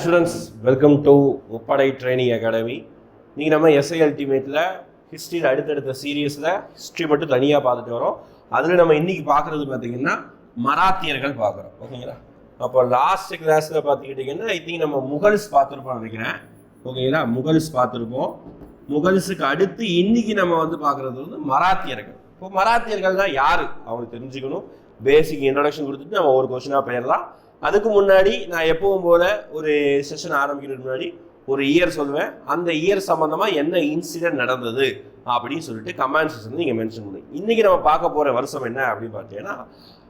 Assurance welcome to முப்படை training academy நீங்கள் நம்ம எஸ்ஐ அல்டிமேட்டில் ஹிஸ்ட்ரியில் அடுத்தடுத்த சீரியஸில் ஹிஸ்ட்ரி மட்டும் தனியாக பார்த்துட்டு வரோம். அதில் நம்ம இன்றைக்கி பார்க்குறது பார்த்தீங்கன்னா மராத்தியர்கள் பார்க்குறோம். ஓகேங்களா? அப்போ லாஸ்ட் கிளாஸில் பார்த்துக்கிட்டிங்கன்னா ஐ திங்க் நம்ம முகல்ஸ் பார்த்துருப்போம் நினைக்கிறேன். ஓகேங்களா? முகல்ஸ் பார்த்துருப்போம். முகல்ஸுக்கு அடுத்து இன்றைக்கி நம்ம வந்து பார்க்குறது வந்து மராத்தியர்கள். இப்போ மராத்தியர்கள் தான் யார்? அவங்க தெரிஞ்சுக்கணும். பேசிக் இன்ட்ரடக்ஷன் கொடுத்துட்டு நம்ம ஒரு கொஸ்டினாக போயிடலாம். அதுக்கு முன்னாடி நான் எப்பவும் போல ஒரு செஷன் ஆரம்பிக்கிறதுக்கு முன்னாடி ஒரு இயர் சொல்லுவேன். அந்த இயர் சம்மந்தமாக என்ன இன்சிடென்ட் நடந்தது அப்படின்னு சொல்லிட்டு கமெண்ட் செஷன் நீங்கள் மென்ஷன் பண்ணுங்க இன்றைக்கி நம்ம பார்க்க போகிற வருஷம் என்ன அப்படின்னு பார்த்தீங்கன்னா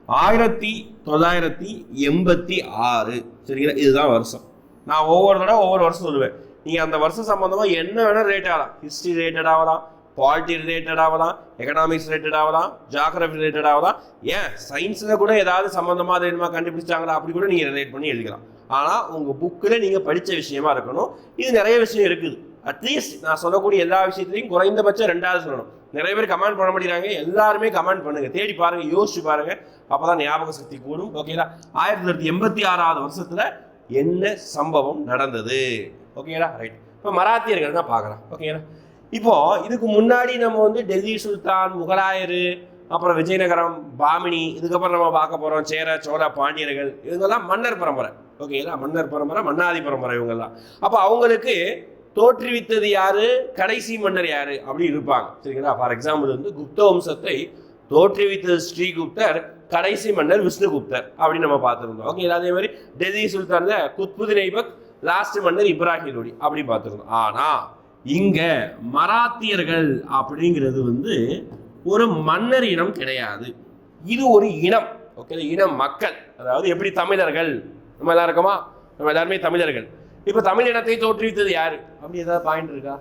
ஆயிரத்தி தொள்ளாயிரத்தி எண்பத்தி ஆறு. சரிங்களா? இதுதான் வருஷம். நான் ஒவ்வொரு தடவை ஒவ்வொரு வருஷம் சொல்லுவேன். நீங்கள் அந்த வருஷம் சம்மந்தமாக என்ன வேணால் ரேட் ஆகலாம். ஹிஸ்ட்ரி ரிலேட்டட் ஆகலாம். பாலிட்டி ரிலேட்டட் ஆகலாம் எக்கனாமிக்ஸ் ரிலேட்டட் ஆகலாம் ஜாகிரபி ரிலேட்டட் ஆகலாம் ஏன்? சயின்ஸில் கூட ஏதாவது சம்மந்தமாக அது என்னமா கண்டுபிடிச்சாங்களா? அப்படி கூட நீங்கள் ரிலேட் பண்ணி எழுதிக்கலாம் ஆனால் உங்கள் புக்கில் நீங்கள் படித்த விஷயமா இருக்கணும். இது நிறைய விஷயம் இருக்குது. அட்லீஸ்ட் நான் சொல்லக்கூடிய எல்லா விஷயத்துலையும் குறைந்தபட்சம் ரெண்டாவது சொல்லணும். நிறைய பேர் கமெண்ட் பண்ண மாட்டேங்கிறாங்க. எல்லாருமே கமெண்ட் பண்ணுங்க. தேடி பாருங்க யோசிச்சு பாருங்க. அப்பதான் ஞாபக சக்தி கூடும். ஓகேங்களா ஆயிரத்தி தொள்ளாயிரத்தி எண்பத்தி ஆறாவது வருஷத்துல என்ன சம்பவம் நடந்தது? ஓகேங்களா ரைட் இப்போ மராத்தியர்கள் தான் பார்க்கலாம் ஓகேங்களா இப்போ இதுக்கு முன்னாடி நம்ம வந்து டெல்லி சுல்தான் முகலாயரு அப்புறம் விஜயநகரம் பாமினி இதுக்கப்புறம் நம்ம பார்க்க போகிறோம் சேர சோழ பாண்டியர்கள். இவங்கெல்லாம் மன்னர் பரம்பரை. ஓகேங்களா மன்னர் பரம்பரை மன்னாதி பரம்பரை இவங்கெல்லாம். அப்போ அவங்களுக்கு தோற்றுவித்தது யாரு? கடைசி மன்னர் யாரு? அப்படி இருப்பாங்க. சரிங்களா? ஃபார் எக்ஸாம்பிள் வந்து குப்த வம்சத்தை தோற்றுவித்தது ஸ்ரீகுப்தர் கடைசி மன்னர் விஷ்ணுகுப்தர் அப்படின்னு நம்ம பார்த்துருந்தோம். ஓகே அதே மாதிரி டெல்லி சுல்தான்ல குத்புதீன் ஐபக் லாஸ்ட் மன்னர் இப்ராஹிம் லோடி அப்படி பார்த்துருந்தோம். ஆனா இங்க மராத்தியர்கள் அப்படிங்கிறது வந்து ஒரு மன்னர் இனம் கிடையாது. இது ஒரு இனம் ஓகே இனம் மக்கள். அதாவது எப்படி தமிழர்கள்? நம்ம எல்லாம் இருக்கோமா நம்ம எல்லாருமே தமிழர்கள். இப்போ தமிழ் இனத்தை தோற்றுவித்தது யாரு? அப்படி ஏதாவது பாயிண்ட் இருக்கா?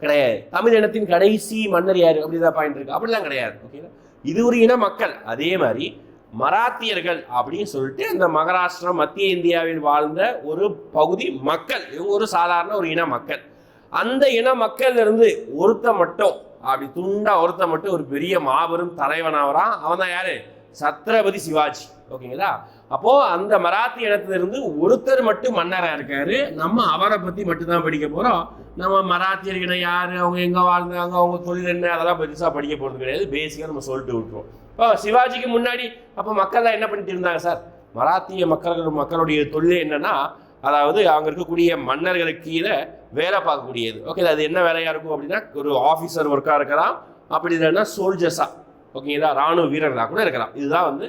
கிடையாது. தமிழ் இனத்தின் கடைசி மன்னர் யாரு? அப்படி ஏதாவது பாயிண்ட் இருக்கா? அப்படிலாம் கிடையாது ஓகேங்களா இது ஒரு இன மக்கள். அதே மாதிரி மராத்தியர்கள் அப்படின்னு சொல்லிட்டு அந்த மகாராஷ்டிரா மத்திய இந்தியாவில் வாழ்ந்த ஒரு பகுதி மக்கள். இவங்க ஒரு சாதாரண ஒரு இன மக்கள். அந்த இன மக்கள்ல இருந்து ஒருத்த மட்டும் அப்படி துண்டா ஒருத்த மட்டும் ஒரு பெரிய மாபெரும் தலைவனாவரான் அவன் தான் யாரு? சத்ரபதி சிவாஜி. ஓகேங்களா? அப்போ அந்த மராத்தி இனத்திலிருந்து ஒருத்தர் மட்டும் மன்னரா இருக்காரு. நம்ம அவரை பத்தி மட்டும் தான் படிக்க போறோம். நம்ம மராத்தியர் இனம் யாரு? அவங்க எங்க வாழ்ந்தாங்க? அவங்க தொழில் என்ன? அதெல்லாம் பெருசா படிக்க போறது கிடையாது. பேசிக்கா நம்ம சொல்லிட்டு விட்டுருவோம். இப்போ சிவாஜிக்கு முன்னாடி அப்போ மக்கள்லாம் என்ன பண்ணிட்டு இருந்தாங்க சார்? மராத்திய மக்கள் மக்களுடைய தொழில் என்னன்னா அதாவது அவங்க இருக்கக்கூடிய மன்னர்களுக்கு கீழே வேலை பார்க்கக்கூடியது. ஓகே அது என்ன வேலையாக இருக்கும் அப்படின்னா ஒரு ஆஃபீஸர் ஒர்க்காக இருக்கலாம். அப்படி இல்லைன்னா சோல்ஜர்ஸாக ஓகேங்களா ராணுவ வீரர்களாக கூட இருக்கலாம். இதுதான் வந்து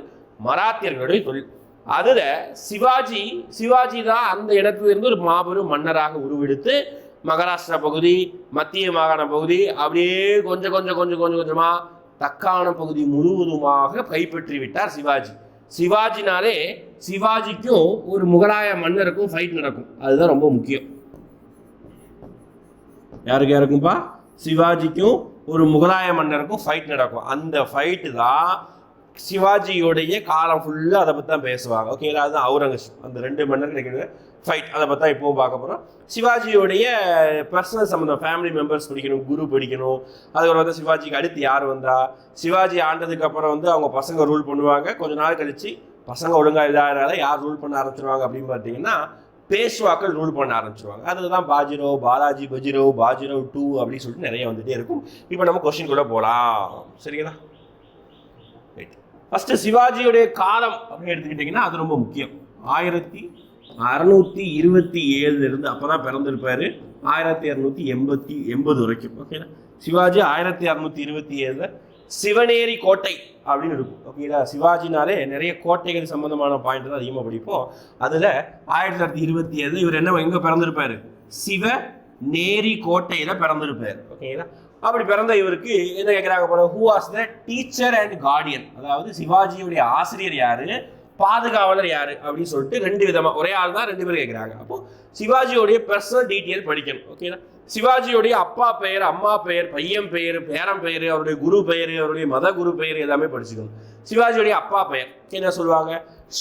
மராத்தியர்களுடைய தொழில். அதில் சிவாஜி சிவாஜி தான் அந்த இடத்துல இருந்து ஒரு மாபெரும் மன்னராக உருவெடுத்து மகாராஷ்டிரா பகுதி மத்திய மாகாண பகுதி அப்படியே கொஞ்சம் கொஞ்சம் கொஞ்சம் கொஞ்சம் கொஞ்சமாக தக்கான பகுதி முழுவதுமாக கைப்பற்றி விட்டார் சிவாஜி. சிவாஜினாலே சிவாஜிக்கும் ஒரு முகலாய மன்னருக்கும் ஃபைட் நடக்கும். அதுதான் ரொம்ப முக்கியம். யாருக்கு யாருக்கும்பா? சிவாஜிக்கும் ஒரு முகலாய மன்னருக்கும் ஃபைட் நடக்கும். அந்த ஃபைட்டு தான் சிவாஜியோடைய காலம் ஃபுல்லாக அதை பற்றி தான் பேசுவாங்க ஓகேங்களா அதுதான் அவுரங்கசீப் அந்த ரெண்டு மன்னர் கிடைக்கிறது ஃபைட் அதை பற்றி இப்போவும் பார்க்க போகிறோம் சிவாஜியோடைய பர்சனல் சம்மந்தம் ஃபேமிலி மெம்பர்ஸ் படிக்கணும் குரு படிக்கணும். அதுக்கப்புறம் வந்து சிவாஜிக்கு அடுத்து யார் வந்தா? சிவாஜி ஆண்டதுக்கு அப்புறம் வந்து அவங்க பசங்க ரூல் பண்ணுவாங்க. கொஞ்ச நாள் கழிச்சு பசங்க ஒழுங்காக இல்லாதனால யார் ரூல் பண்ண ஆரம்பிச்சிருவாங்க அப்படின்னு பார்த்தீங்கன்னா பேஷ்வாக்கள் ரூல் பண்ண ஆரம்பிச்சிருவாங்க. அதுதான் தான் பாஜிரோ பாலாஜி பஜிரோ பாஜிரோ டூ அப்படின்னு சொல்லிட்டு நிறைய வந்துகிட்டே இருக்கும். இப்போ நம்ம கொஸ்டின் கூட போகலாம் சரிங்களா? ரைட் ஃபர்ஸ்ட் சிவாஜியுடைய காலம் அப்படின்னு எடுத்துக்கிட்டிங்கன்னா அது ரொம்ப முக்கியம். ஆயிரத்தி அறுநூத்தி இருபத்தி ஏழுல இருந்து அப்பதான் பிறந்திருப்பாரு. ஆயிரத்தி இரநூத்தி எண்பத்தி எண்பது வரைக்கும். ஓகேங்களா சிவாஜி ஆயிரத்தி அறுநூத்தி இருபத்தி ஏழுல சிவனேரி கோட்டை அப்படின்னு இருக்கும். ஓகேங்களா சிவாஜினாலே நிறைய கோட்டைகள் சம்பந்தமான பாயிண்ட் தான் அதிகமாக படிப்போம். அதில் ஆயிரத்தி தொள்ளாயிரத்தி இருபத்தி ஏழு இவர் என்ன எங்கே பிறந்திருப்பாரு? சிவ நேரி கோட்டையில் பிறந்திருப்பார். ஓகேங்களா அப்படி பிறந்த இவருக்கு என்ன கேட்குறாங்க போல? Who was the teacher and guardian அதாவது சிவாஜியுடைய ஆசிரியர் யாரு? பாதுகாவலர் யாரு அப்படின்னு சொல்லிட்டு ரெண்டு விதமா ஒரே ஆள் தான் ரெண்டு பேர் கேட்குறாங்க அப்போ சிவாஜியோடைய பர்சனல் டீட்டெயில் படிக்கணும் ஓகேனா சிவாஜியோடைய அப்பா பெயர் அம்மா பெயர் பையன் பெயர் பேரன் பெயர் அவருடைய குரு பெயர் அவருடைய மத குரு பெயர் எல்லாமே படிச்சுக்கணும். சிவாஜியோடைய அப்பா பெயர் என்ன சொல்லுவாங்க?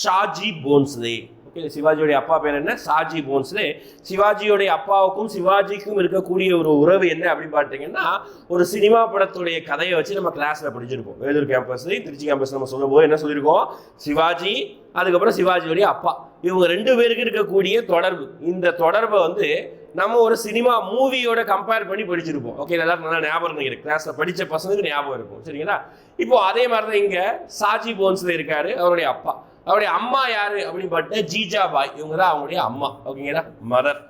ஷாஜி போன்ஸ்லே. ஓகே சிவாஜியோடைய அப்பா பேர் என்ன? சாஜி போன்ஸ்லே. சிவாஜியோடைய அப்பாவுக்கும் சிவாஜிக்கும் இருக்கக்கூடிய ஒரு உறவு என்ன அப்படின்னு பார்த்தீங்கன்னா ஒரு சினிமா படத்துடைய கதையை வச்சு நம்ம கிளாஸ்ல படிச்சிருப்போம். வேலூர் கேம்பஸ்லையும் திருச்சி கேம்பஸ் நம்ம சொல்லும்போது என்ன சொல்லியிருக்கோம்? சிவாஜி அதுக்கப்புறம் சிவாஜியோடைய அப்பா. இவங்க ரெண்டு பேருக்கு இருக்கக்கூடிய தொடர்பு. இந்த தொடர்பை வந்து நம்ம ஒரு சினிமா மூவியோட கம்பேர் பண்ணி படிச்சிருப்போம். ஓகே எல்லாரும் நல்லா ஞாபகம் இருக்கு. கிளாஸ்ல படிச்ச பசங்களுக்கு ஞாபகம் இருக்கும். சரிங்களா? இப்போ அதே மாதிரி தான் இங்க சாஜி போன்ஸ்ல இருக்காரு அவருடைய அப்பா. அவருடைய அம்மா யாரு அப்படின்னு பார்த்தா ஜீஜா பாய். இவங்க தான் அவங்களுடைய அம்மா. ஓகேங்களா? மதர்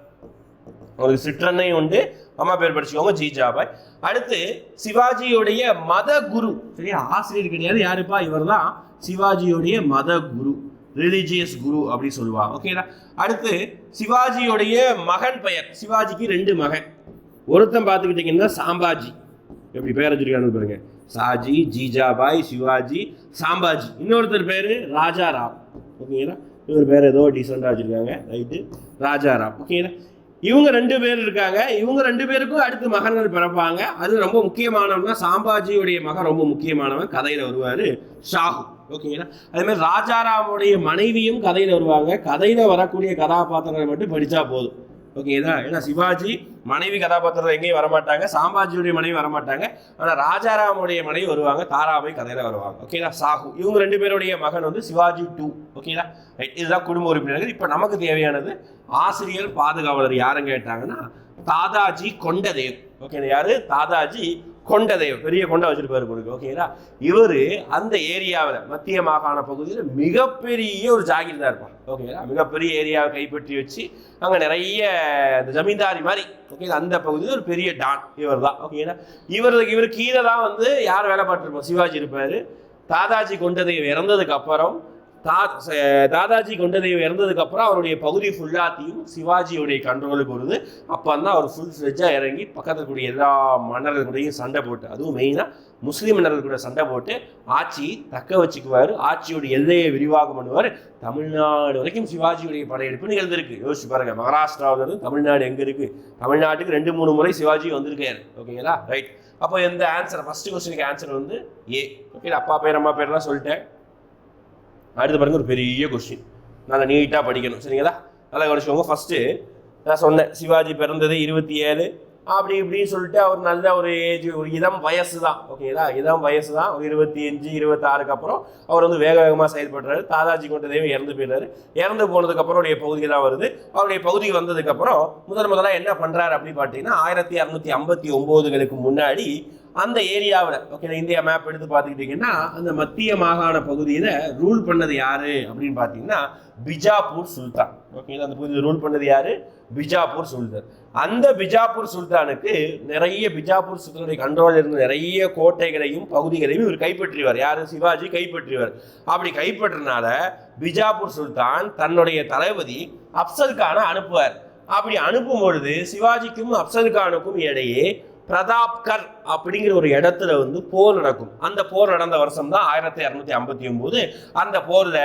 அவங்களுக்கு சிற்றன்னையும் உண்டு. அம்மா பேர் படிச்சுக்கோங்க ஜீஜாபாய் அடுத்து சிவாஜியுடைய மத குரு. சரியா? ஆசிரியர் கிடையாது. யாருப்பா? இவர் தான் சிவாஜியுடைய மத குரு. ரிலிஜியஸ் குரு அப்படின்னு சொல்லுவாங்க. ஓகேடா அடுத்து சிவாஜியுடைய மகன் பெயர். சிவாஜிக்கு ரெண்டு மகன். ஒருத்தன் பார்த்துக்கிட்டிங்கன்னா சாம்பாஜி. எப்படி பேர் வச்சிருக்காங்க பாருங்க. சாஜி ஜீஜாபாய் சிவாஜி சாம்பாஜி. இன்னொருத்தர் பேர் ராஜாராம். ஓகேங்களா இவர் பேர் ஏதோ டீசெண்டாக வச்சுருக்காங்க. ரைட்டு ராஜாராம். ஓகேங்களா இவங்க ரெண்டு பேர் இருக்காங்க. இவங்க ரெண்டு பேருக்கும் அடுத்து மகன்கள் பிறப்பாங்க. அது ரொம்ப முக்கியமானவன்னா சாம்பாஜியுடைய மகன் ரொம்ப முக்கியமானவன். கதையில் வருவார் ஷாஹு. ஓகேங்களா அதே மாதிரி ராஜாராமுடைய மனைவியும் கதையில் வருவாங்க. கதையில் வரக்கூடிய கதாபாத்திரங்களை மட்டும் படித்தா போதும். ஓகேங்களா ஏன்னா சிவாஜி மனைவி கதாபாத்திரம் எங்கேயும் வரமாட்டாங்க. சாம்பாஜியுடைய மனைவி வரமாட்டாங்க. ஆனால் ராஜாராமுடைய மனைவி வருவாங்க. தாராபாய் கதையில் வருவாங்க. ஓகேங்களா சாஹு இவங்க ரெண்டு பேருடைய மகன் வந்து சிவாஜி டூ ஓகேங்களா ரைட் இதுதான் குடும்ப உறுப்பினர்கள். இப்போ நமக்கு தேவையானது ஆசிரியர் பாதுகாவலர் யாருன்னு கேட்டாங்கன்னா தாதாஜி கொண்டதேவ். ஓகே யாரு? தாதாஜி கொண்டதை. பெரிய கொண்டை வச்சிருப்பாரு போலுக்கு ஓகேங்களா இவர் அந்த ஏரியாவில் மத்திய மாகாண பகுதியில் மிகப்பெரிய ஒரு ஜாகிர்தார் இருப்பார். ஓகேங்களா மிகப்பெரிய ஏரியாவை கைப்பற்றி வச்சு அங்கே நிறைய இந்த ஜமீன்தாரி மாதிரி ஓகே அந்த பகுதியில் ஒரு பெரிய டான் இவர் தான் ஓகேங்களா இவருக்கு இவர் கீழே தான் வந்து யார் வேலை பார்த்துருப்போம் சிவாஜி இருப்பார். தாதாஜி கொண்டதை இறந்ததுக்கு அப்புறம் தா ச- தாதாஜி குண்டதேவ் இறந்ததுக்கு அப்புறம் அவருடைய பகுதி ஃபுல்லாத்தையும் சிவாஜியுடைய கண்ட்ரோலுக்கு வருது அப்போ தான் அவர் ஃபுல் ஃப்ரிட்ஜாக இறங்கி பக்கத்தில் கூடிய எல்லா மன்னர்கள் கூடயும் சண்டை போட்டு அதுவும் மெயினாக முஸ்லீம் மன்னர்கள் கூட சண்டை போட்டு ஆட்சி தக்க வச்சுக்குவார். ஆட்சியோட எல்லையை விரிவாக்கம் பண்ணுவார். தமிழ்நாடு வரைக்கும் சிவாஜியுடைய படையெடுப்பு நிகழ்ந்திருக்கு. யோசிச்சு பாருங்கள் மகாராஷ்டிராவுல இருந்து தமிழ்நாடு எங்கே இருக்குது தமிழ்நாட்டுக்கு ரெண்டு மூணு முறை சிவாஜி வந்திருக்காரு. ஓகேங்களா? ரைட் அப்போ எந்த ஆன்சர் ஃபஸ்ட்டு கொஸ்டினுக்கு ஆன்சர் வந்து ஏ ஓகே அப்பா பேர் அம்மா பேர்லாம் சொல்லிட்டேன். அடுத்து பாருங்க ஒரு பெரிய கொஸ்டின் நல்லா நீட்டாக படிக்கணும். சரிங்களா? நல்லா கவனிச்சுக்கோங்க. ஃபஸ்ட்டு நான் சொன்னேன் சிவாஜி பிறந்தது இருபத்தி ஏழு அப்படி இப்படின்னு சொல்லிட்டு அவர் நல்ல ஒரு ஏஜ் ஒரு இதம் வயசு தான் ஓகேங்களா இதம் வயசு தான் ஒரு இருபத்தி அஞ்சு இருபத்தாறுக்கு அப்புறம் அவர் வந்து வேக வேகமாக செயல்படுறாரு. தாதாஜி கொண்டதேவம் இறந்து போயிடுறாரு. இறந்து போனதுக்கப்புறம் அவருடைய பகுதி தான் வருது. அவருடைய பகுதிக்கு வந்ததுக்கப்புறம் முதல் முதலாக என்ன பண்ணுறாரு அப்படின்னு பார்த்தீங்கன்னா ஆயிரத்தி அறுநூத்தி ஐம்பத்தி ஒம்போதுகளுக்கு முன்னாடி அந்த ஏரியாவில் ஓகே இந்தியா மேப் எடுத்து பார்த்துக்கிட்டிங்கன்னா அந்த மத்திய மாகாண பகுதியில் ரூல் பண்ணது யார் அப்படின்னு பார்த்தீங்கன்னா பிஜாப்பூர் சுல்தான். ஓகேங்களா அந்த பகுதியில் ரூல் பண்ணது யார்? பிஜாப்பூர் சுல்தான். அந்த பிஜாப்பூர் சுல்தானுக்கு நிறைய பிஜாப்பூர் சுல்தானுடைய கண்ட்ரோல் இருந்த நிறைய கோட்டைகளையும் பகுதிகளையும் இவர் கைப்பற்றிவார் யார்? சிவாஜி கைப்பற்றிவார் அப்படி கைப்பற்றினால பிஜாப்பூர் சுல்தான் தன்னுடைய தளபதி அப்சல் கானை அனுப்புவார். அப்படி அனுப்பும் பொழுது சிவாஜிக்கும் அப்சல் கானுக்கும் இடையே பிரதாப்கர் அப்படிங்கிற ஒரு இடத்துல வந்து போர் நடக்கும். அந்த போர் நடந்த வருஷம் தான் ஆயிரத்தி இரநூத்தி ஐம்பத்தி ஒன்பது அந்த போர்ல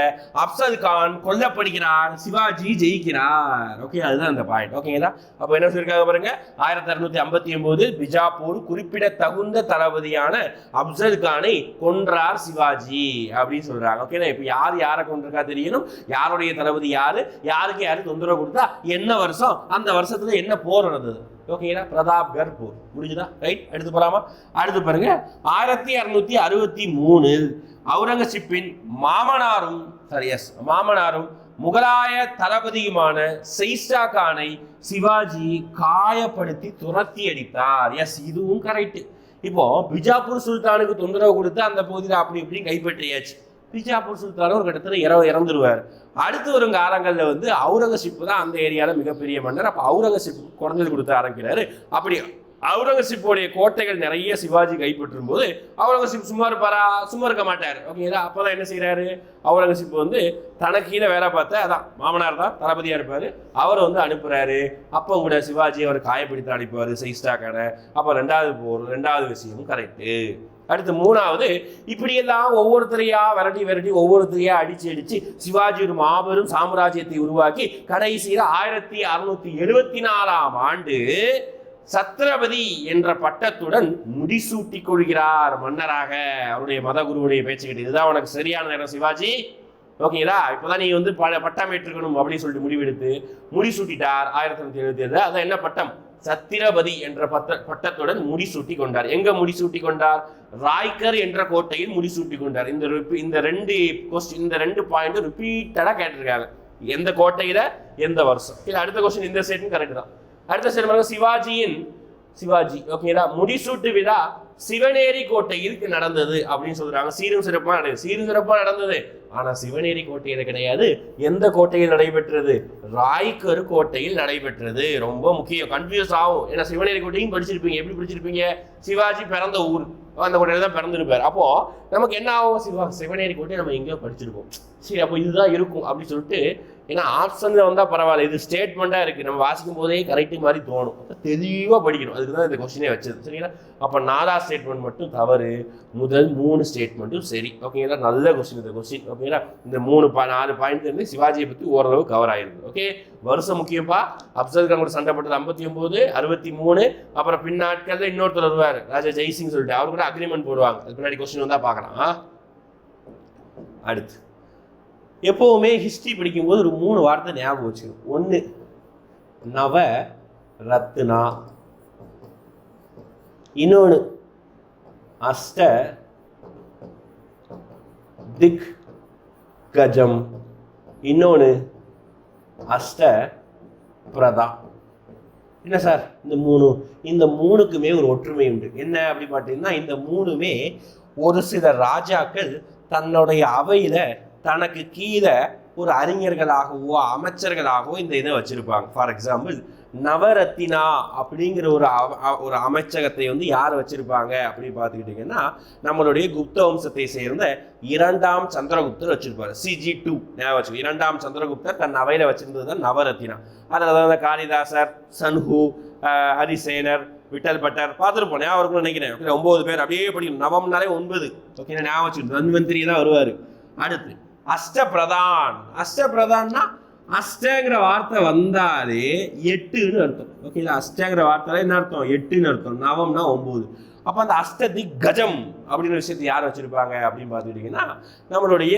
அப்சல் கான் கொல்லப்படுகிறார் சிவாஜி ஜெயிக்கிறார். ஓகே அதுதான் அந்த பாயிண்ட் ஓகேங்களா அப்போ என்ன சொல்லியிருக்காங்க பாருங்க? ஆயிரத்தி இரநூத்தி ஐம்பத்தி ஒன்பது பிஜாப்பூர் குறிப்பிடத்தகுந்த தளபதியான அப்சல் கானை கொன்றார் சிவாஜி அப்படின்னு சொல்றாங்க. ஓகேனா இப்போ யார் யாரை கொண்டிருக்கா தெரியணும்? யாருடைய தளபதி யாரு? யாருக்கு யாரு தொந்தரவு கொடுத்தா? என்ன வருஷம்? அந்த வருஷத்துல என்ன போர் நடந்தது? ஓகேங்களா பிரதாப்கர் போர். முடிஞ்சுதா ரைட் எடுத்து போலாமா? அடுத்து பாருங்க. ஆயிரத்தி அறுநூத்தி அறுபத்தி மூணு அவுரங்கசீப்பின் மாமனாரும் சாரி எஸ் மாமனாரும் முகலாய தளபதியுமான செய்ஸ்டா கானை சிவாஜி காயப்படுத்தி துரத்தி அடித்தார். எஸ் இதுவும் கரெக்ட் இப்போ பிஜாப்பூர் சுல்தானுக்கு தொந்தரவு கொடுத்து அந்த பகுதியில் அப்படி இப்படி கைப்பற்றியாச்சு. பிஜாப்பூர் சுல்தான் ஒரு கட்டத்தில் இற இறந்துருவார். அடுத்து வரும் காலங்களில் வந்து அவுரங்கசீப் தான் அந்த ஏரியாவில் மிகப்பெரிய மன்னர். அப்போ அவுரங்கசீப் குறைஞ்சது கொடுத்து ஆரம்பிக்கிறாரு. அப்படி அவுரங்கசீப்போடைய கோட்டைகள் நிறைய சிவாஜி கைப்பற்றும் போது அவுரங்கசீப் சும்மா இருப்பாரா? சும்மா இருக்க மாட்டார். ஓகேங்களா அப்போதான் என்ன செய்கிறாரு அவுரங்கசீப் வந்து தனக்கீழே வேலை பார்த்த அதான் மாமனார் தான் தளபதியா இருப்பாரு. அவரை வந்து அனுப்புறாரு. அப்போ கூட சிவாஜி அவர் காயப்பிடித்து அனுப்புவார் சைஸ்டாக்கான அப்போ ரெண்டாவது போர் ரெண்டாவது விஷயமும் கரெக்டு அடுத்து மூணாவது இப்படியெல்லாம் ஒவ்வொருத்தரையா விரட்டி விரட்டி ஒவ்வொருத்தரையா அடிச்சு அடிச்சு சிவாஜி ஒரு மாபெரும் சாம்ராஜ்யத்தை உருவாக்கி கடைசியில் ஆயிரத்தி அறுநூத்தி எழுபத்தி நாலாம் ஆண்டு சத்ரபதி என்ற பட்டத்துடன் முடிசூட்டி கொள்கிறார் மன்னராக. அவருடைய மதகுருவுடைய பேச்சுக்கிட்டு. இதுதான் உனக்கு சரியான நேரம் சிவாஜி. ஓகேங்களா? இப்போதான் நீ வந்து பல பட்டம் ஏற்றுக்கணும் அப்படின்னு சொல்லிட்டு முடிவெடுத்து முடிசூட்டிட்டார் ஆயிரத்தி தொள்ளாயிரத்தி எழுபத்தி ஏழு. அதான் என்ன பட்டம்? சத்திரபதி என்ற பட்ட பட்டத்துடன் முடிசூட்டி கொண்டார். எங்க முடிசூட்டி கொண்டார்? ராய்கர் என்ற கோட்டையில் முடிசூட்டி கொண்டார். இந்த இந்த ரெண்டு கொஸ்டின் இந்த ரெண்டு பாயிண்ட் ரிப்பீட்டடா கேட்டிருக்காங்க. எந்த கோட்டையில? எந்த வருஷம். இல்லை அடுத்த கொஸ்டின் இந்த ஸ்டேட்டும் கரெக்ட் தான். அடுத்த ஸ்டேட் சிவாஜியின் சிவாஜி ஓகேங்களா முடிசூட்டு விழா சிவனேரி கோட்டையில் நடந்தது அப்படின்னு சொல்றாங்க. சீரும் சிறப்பாக நடந்தது சீரும் சிறப்பாக நடந்தது. ஆனா சிவனேரி கோட்டையில் கிடையாது? எந்த கோட்டையில் நடைபெற்றது? ராய்கரு கோட்டையில் நடைபெற்றது. ரொம்ப முக்கியம். கன்ஃபியூஸ் ஆகும். ஏன்னா சிவனேரி கோட்டையும் படிச்சிருப்பீங்க. எப்படி படிச்சிருப்பீங்க? சிவாஜி பிறந்த ஊர். அந்த கோட்டையில தான் பிறந்திருப்பார். அப்போ நமக்கு என்ன ஆகும்? சிவா சிவனேரி கோட்டை நம்ம எங்கேயோ படிச்சிருக்கோம் சரி அப்போ இதுதான் இருக்கும் அப்படின்னு சொல்லிட்டு ஏன்னா ஆப்ஷன் வந்தால் பரவாயில்ல. இது ஸ்டேட்மெண்ட்டாக இருக்குது நம்ம வாசிக்கும் போதே கரெக்டு மாதிரி தோணும். தெளிவாக படிக்கணும். அதுக்கு தான் இந்த கொஸ்டினே வச்சது. சரிங்களா? அப்போ நாலா ஸ்டேட்மெண்ட் மட்டும் தவறு. முதல் மூணு ஸ்டேட்மெண்ட்டும் சரி. ஓகேங்களா? நல்ல கொஸ்டின் இந்த கொஸ்டின் ஓகேங்களா? இந்த மூணு பா நாலு பாயிண்ட் இருந்து சிவாஜியை பற்றி ஓரளவு கவர் ஆயிருக்கு ஓகே? வருஷம் முக்கியப்பா அப்சல் கான் கூட சண்டை போட்டது ஐம்பத்தி ஒம்பது அறுபத்தி மூணு. அப்புறம் பின்னாட்களில் இன்னொருத்தர் வருவார். ராஜா ஜெய்சிங் சொல்லிட்டு. அவர் கூட அக்ரிமெண்ட் போடுவாங்க. அது பின்னாடி கொஸ்டின் வந்தால் பார்க்கலாம். அடுத்து. எப்போவுமே ஹிஸ்ட்ரி படிக்கும்போது ஒரு மூணு வார்த்தை ஞாபகம் வச்சுக்கணும். ஒன்று நவ ரத்னா. இன்னொன்று அஷ்ட திக் கஜம். இன்னொன்று அஷ்ட பிரதா. என்ன சார்? இந்த மூணு இந்த மூணுக்குமே ஒரு ஒற்றுமை உண்டு. என்ன அப்படி பார்த்தீங்கன்னா இந்த மூணுமே ஒரு சில ராஜாக்கள் தன்னுடைய அவையில் தனக்கு கீழே ஒரு அறிஞர்களாகவோ அமைச்சர்களாகவோ இந்த இதை வச்சுருப்பாங்க. ஃபார் எக்ஸாம்பிள் நவரத்தினா அப்படிங்கிற ஒரு ஒரு அமைச்சகத்தை வந்து யார் வச்சுருப்பாங்க அப்படின்னு பார்த்துக்கிட்டிங்கன்னா நம்மளுடைய குப்த வம்சத்தை சேர்ந்த இரண்டாம் சந்திரகுப்தர் வச்சுருப்பார். சிஜி டூ ஞாபகம் இரண்டாம் சந்திரகுப்தர் தன் அவையில் வச்சிருந்தது தான் நவரத்தினா. அதில் தான் காளிதாசர் சன்ஹு ஹரிசேனர் விட்டல் பட்டர் பார்த்துருப்போம் ஞாபகம் இருக்கும்னு நினைக்கிறேன். ஓகே ஒன்பது பேர் அப்படியே படிக்கணும். நவம்னாலே ஒன்பது. ஓகே ஞாபகம் வச்சுக்கணும். தன்வந்திரி தான் வருவார். அடுத்து அஷ்டபிரதான். அஷ்டபிரதான்னா அஷ்டங்கிற வார்த்தை வந்தாலே எட்டுன்னு அர்த்தம். ஓகேங்களா அஷ்டங்கிற வார்த்தை என்ன அர்த்தம்? எட்டுன்னு அர்த்தம். நவம்னா ஒம்பது அப்போ அந்த அஷ்டதி கஜம் அப்படின்னு விஷயத்தை யார் வச்சிருப்பாங்க அப்படின்னு பார்த்துக்கிட்டிங்கன்னா நம்மளுடைய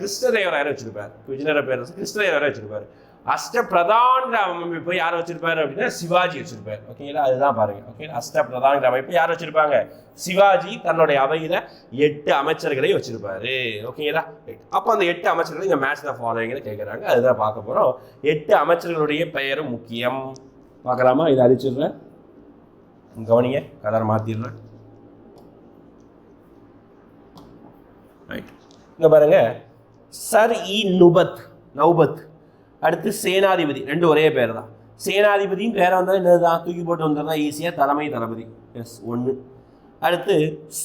கிருஷ்ணதேவராயர் வச்சுருப்பார். விஜயநகர பேரரசு கிருஷ்ணதேவராயர் வச்சுருப்பார். அஷ்ட பிரதான்கிற அமைப்பு யார் வச்சிருப்பாரு அப்படின்னா சிவாஜி வச்சிருப்பாரு. ஓகேங்களா அதுதான் பாருங்க. ஓகே அஷ்ட பிரதான்கிற அமைப்பு யார் வச்சிருப்பாங்க? சிவாஜி தன்னுடைய அவையில எட்டு அமைச்சர்களை வச்சிருப்பாரு. ஓகேங்களா அப்போ அந்த எட்டு அமைச்சர்களை இங்கே மேட்ச் த ஃபாலோவிங்னு கேட்குறாங்க அதுதான் பார்க்க போறோம். எட்டு அமைச்சர்களுடைய பெயரும் முக்கியம். பார்க்கலாமா? இதை அடிச்சிடுறேன் கவனிங்க கலர் மாத்திடுறேன். ரைட் இங்க பாருங்க. சர் இ நுபத் நௌபத். அடுத்து சேனாதிபதி ரெண்டு ஒரே பேர் தான் சேனாதிபதியும் பேரை வந்தால் என்னதுதான்? தூக்கி போட்டு வந்துடுறா ஈஸியாக தலைமை தளபதி. எஸ் ஒன்று அடுத்து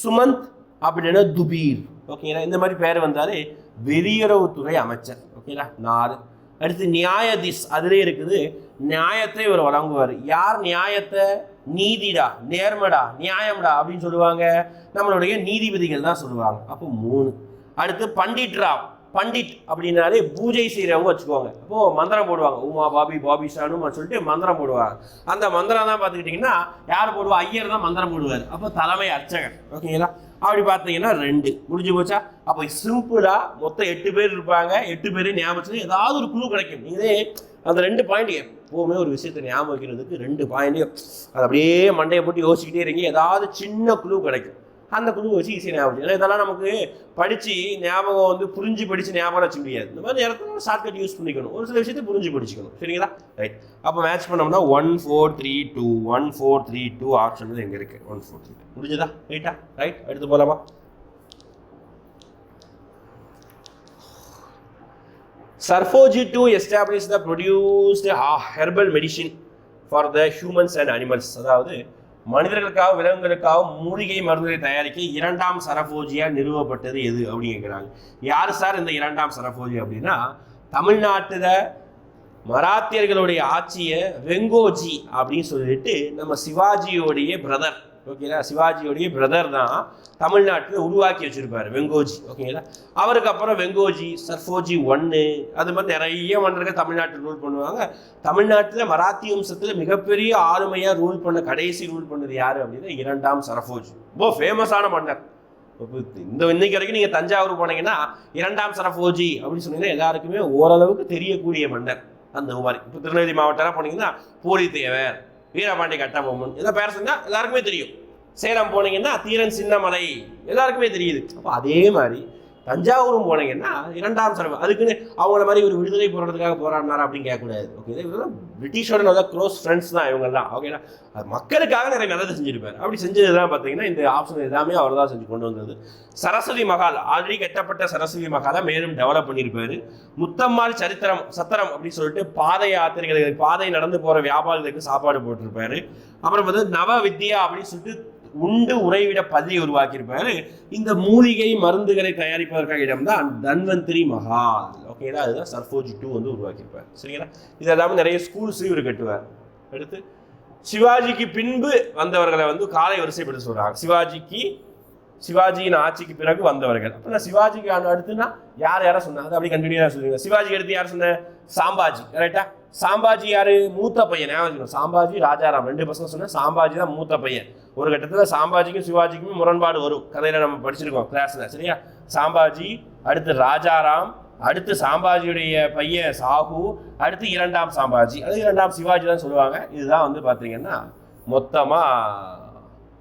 சுமந்த் அப்படின்னா துபீர். ஓகேங்களா இந்த மாதிரி பேர் வந்தாலே வெளியுறவுத்துறை அமைச்சர். ஓகேங்களா நாலு. அடுத்து நியாயதிஸ் அதிலே இருக்குது நியாயத்தை இவர் வழங்குவார். யார் நியாயத்தை? நீதிடா நேர்மடா நியாயம்டா அப்படின்னு சொல்லுவாங்க. நம்மளுடைய நீதிபதிகள் தான் சொல்லுவாங்க. அப்போ மூணு. அடுத்து பண்டிட் ராவ். பண்டிட் அப்படின்னாலே பூஜை செய்கிறவங்க வச்சுக்கோங்க. அப்போ மந்திரம் போடுவாங்க. உமா பாபி பாபி சானுமான்னு சொல்லிட்டு மந்திரம் போடுவாங்க. அந்த மந்திரம் தான் பார்த்துக்கிட்டிங்கன்னா யார் போடுவா? ஐயர் தான் மந்திரம் போடுவார். அப்போ தலைமை அர்ச்சகர். ஓகேங்களா? அப்படி பார்த்தீங்கன்னா ரெண்டு. முடிஞ்சு போச்சா? அப்போ சிம்பிளாக மொத்தம் எட்டு பேர் இருப்பாங்க. எட்டு பேர் ஞாபகம் ஏதாவது ஒரு குழு கிடைக்கும். இதே அந்த ரெண்டு பாயிண்ட் எப்போவுமே ஒரு விஷயத்தை ஞாபகம் வைக்கிறதுக்கு ரெண்டு பாயிண்ட்டையும் அது அப்படியே மண்டையை போட்டு யோசிக்கிட்டே இருங்க. ஏதாவது சின்ன குழு கிடைக்கும். அந்த குழு வச்சு ஈஸியாக ஞாபகம் ஏன்னா இதெல்லாம் நமக்கு படித்து ஞாபகம் வந்து புரிஞ்சு படித்து ஞாபகம் வச்சு முடியாது. இந்த மாதிரி நேரத்தில் ஷார்ட்கட் யூஸ் பண்ணிக்கணும். ஒரு சில விஷயத்தை புரிஞ்சு படிச்சுக்கணும். சரிங்களா? ரைட் அப்போ மேட்ச் பண்ணோம்னா one four three two one four three two option எங்கே இருக்கு? ஒன் ஃபோர் த்ரீ முடிஞ்சதா ரைட்டா ரைட் எடுத்து போகலாமா Serfoji to establish the produced herbal medicine for the humans and animals அதாவது மனிதர்களுக்காக விலங்குகளுக்காக மூலிகை மருந்துகளை தயாரிக்க இரண்டாம் சரபோஜியா நிறுவப்பட்டது எது அப்படின்னு கேட்குறாங்க யார் சார் இந்த இரண்டாம் சரபோஜி அப்படின்னா தமிழ்நாட்டில் மராத்தியர்களுடைய ஆட்சியை வெங்கோஜி அப்படின்னு சொல்லிட்டு நம்ம சிவாஜியோடைய பிரதர் ஓகேங்களா? சிவாஜியோடைய பிரதர் தான் தமிழ்நாட்டில் உருவாக்கி வச்சுருப்பார் வெங்கோஜி. ஓகேங்களா? அவருக்கு அப்புறம் வெங்கோஜி சர்ஃபோஜி ஒன்று அது மாதிரி நிறைய மன்னர்கள் தமிழ்நாட்டில் ரூல் பண்ணுவாங்க. தமிழ்நாட்டில் மராத்தி வம்சத்தில் மிகப்பெரிய ஆளுமையாக ரூல் பண்ண கடைசி ரூல் பண்ணது யார் அப்படின்னா இரண்டாம் சரஃபோஜி. ரொம்ப ஃபேமஸான மன்னர். இந்த இன்னைக்கு வரைக்கும் நீங்கள் தஞ்சாவூர் போனீங்கன்னா இரண்டாம் சரஃபோஜி அப்படின்னு சொன்னீங்கன்னா எல்லாருக்குமே ஓரளவுக்கு தெரியக்கூடிய மன்னர். அந்த மாதிரி. இப்போ திருநெல்வேலி மாவட்டம் போனீங்கன்னா பூரித்தேவர் வீரபாண்டி கட்டபொம்மன். இதை பேர் சொன்னா எல்லாருக்குமே தெரியும். சேலம் போனீங்கன்னா தீரன் சின்னமலை. எல்லாருக்குமே தெரியுது. அப்போ அதே மாதிரி தஞ்சாவூரும் போனீங்கன்னா இரண்டாம் சரப அதுக்குன்னு அவங்கள மாதிரி ஒரு விடுதலை போராட்டத்துக்காக போராடினாரா அப்படின்னு கேட்கக்கூடாது. ஓகே இவரெல்லாம் பிரிட்டிஷோட நல்ல க்ளோஸ் ஃப்ரெண்ட்ஸ் தான் இவங்கெல்லாம். ஓகேனா அது மக்களுக்காக நிறைய நல்லது செஞ்சிருப்பார். அப்படி செஞ்சது தான் பார்த்தீங்கன்னா இந்த ஆப்ஷன் எல்லாமே அவர் தான் செஞ்சு கொண்டு வந்தது. சரஸ்வதி மகால் ஆல்ரெடி கட்டப்பட்ட சரஸ்வதி மகாலை மேலும் டெவலப் பண்ணியிருப்பாரு. முத்தம்மாள் சரித்திரம் சத்திரம் அப்படின்னு சொல்லிட்டு பாதை யாத்திரைகளுக்கு பாதை நடந்து போகிற வியாபாரிகளுக்கு சாப்பாடு போட்டிருப்பாரு. அப்புறம் வந்து நவ வித்யா அப்படின்னு சொல்லிட்டு உண்டு உறைவிட பதியை உருவாக்கியிருப்பாரு. இந்த மூலிகை மருந்துகளை தயாரிப்பதற்காக தான் தன்வந்திரி மஹால் ஓகேங்களா அதுதான் சர்ஃபோஜி டூ வந்து உருவாக்கியிருப்பார். சரிங்களா? இது எல்லாமே நிறைய ஸ்கூல்ஸ் இவர் கட்டுவார். அடுத்து சிவாஜிக்கு பின்பு வந்தவர்களை வந்து காலை வரிசைப்படுத்த சொல்றாங்க. சிவாஜிக்கு சிவாஜியின் ஆட்சிக்கு பிறகு வந்தவர்கள். அப்படின்னா நான் சிவாஜிக்கு அடுத்துனா யார் யாரை சொன்னாங்க? அதை அப்படி கண்டினியூ சொல்லுங்க. சிவாஜி எடுத்து யார் சொன்ன சாம்பாஜி. கரெக்டா சாம்பாஜி யாரு? மூத்த பையன். ஞாபகம் சாம்பாஜி ராஜாராம். ரெண்டு பசங்க சொன்ன சாம்பாஜி தான் மூத்த பையன். ஒரு கட்டத்தில் சாம்பாஜிக்கும் சிவாஜிக்கும் முரண்பாடு வரும். கதையில் நம்ம படிச்சிருக்கோம் கிளாஸில் சரியா? சாம்பாஜி அடுத்து ராஜாராம் அடுத்து சாம்பாஜியுடைய பையன் சாஹு அடுத்து இரண்டாம் சாம்பாஜி. அது இரண்டாம் சிவாஜி தான் சொல்லுவாங்க. இதுதான் வந்து பார்த்தீங்கன்னா மொத்தமாக